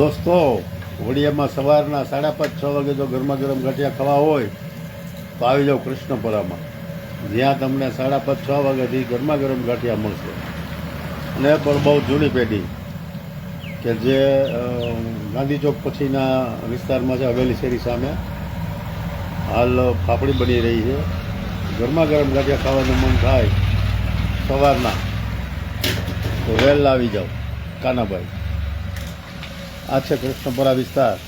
દોસ્તો, વડીયામાં સવારના સાડા પાંચ છ વાગે જો ગરમા ગરમ ગાંઠિયા ખાવા હોય, તો આવી જાઓ કૃષ્ણપરામાં. જ્યાં તમને સાડા પાંચ છ વાગ્યાથી ગરમા ગરમ ગાંઠિયા મળશે. અને પણ બહુ જૂની પેઢી, કે જે ગાંધી ચોક પછીના વિસ્તારમાં છે, હવેલી શેરી સામે. હાલ ફાફડી બની રહી છે. ગરમા ગરમ ગાંઠિયા ખાવાનું મન થાય સવારના. તો વહેલા આવી જાઓ કાનાભાઈ. આ છે કૃષ્ણપરા વિસ્તાર.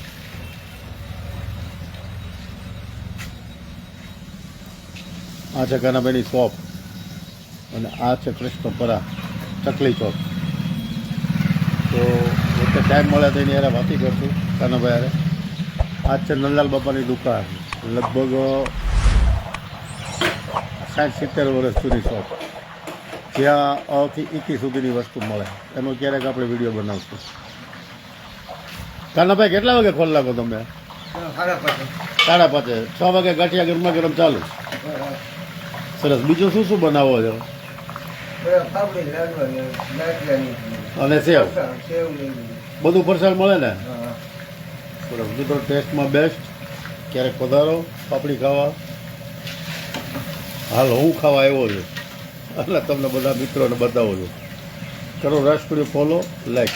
આ છે કાનાભાઈની શોપ અને આ છે કૃષ્ણપરા ચકલી ચોક. તો વચ્ચે ટાઈમ મળે તો એની યારે વાતી કરશું કાનાભાઈ યારે આ છે નંદલાલ બાપાની દુકાન. લગભગ સાઠ સિત્તેર વર્ષ જૂની શોપ. જ્યાં અથી ઇકી સુધીની વસ્તુ મળે. એનો ક્યારેક આપણે વીડિયો બનાવશું. કાનાભાઈ કેટલા વાગે ખોલ લાગો તમે? સાડા પાંચે. છ વાગે ગાંઠિયા ગરમા ગરમ ચાલુ. સરસ. બીજું શું શું બનાવો છો? અને સેવ? બધું ફરસાણ મળે ને? સરસ. મિત્રો ટેસ્ટમાં બેસ્ટ ક્યારેક પધારો પાપડી ખાવા. હાલ હું ખાવા આવ્યો છું. એટલે તમને બધા મિત્રોને બતાવું છું. કરો રાષ્ટ્રીય ફોલો લાઈક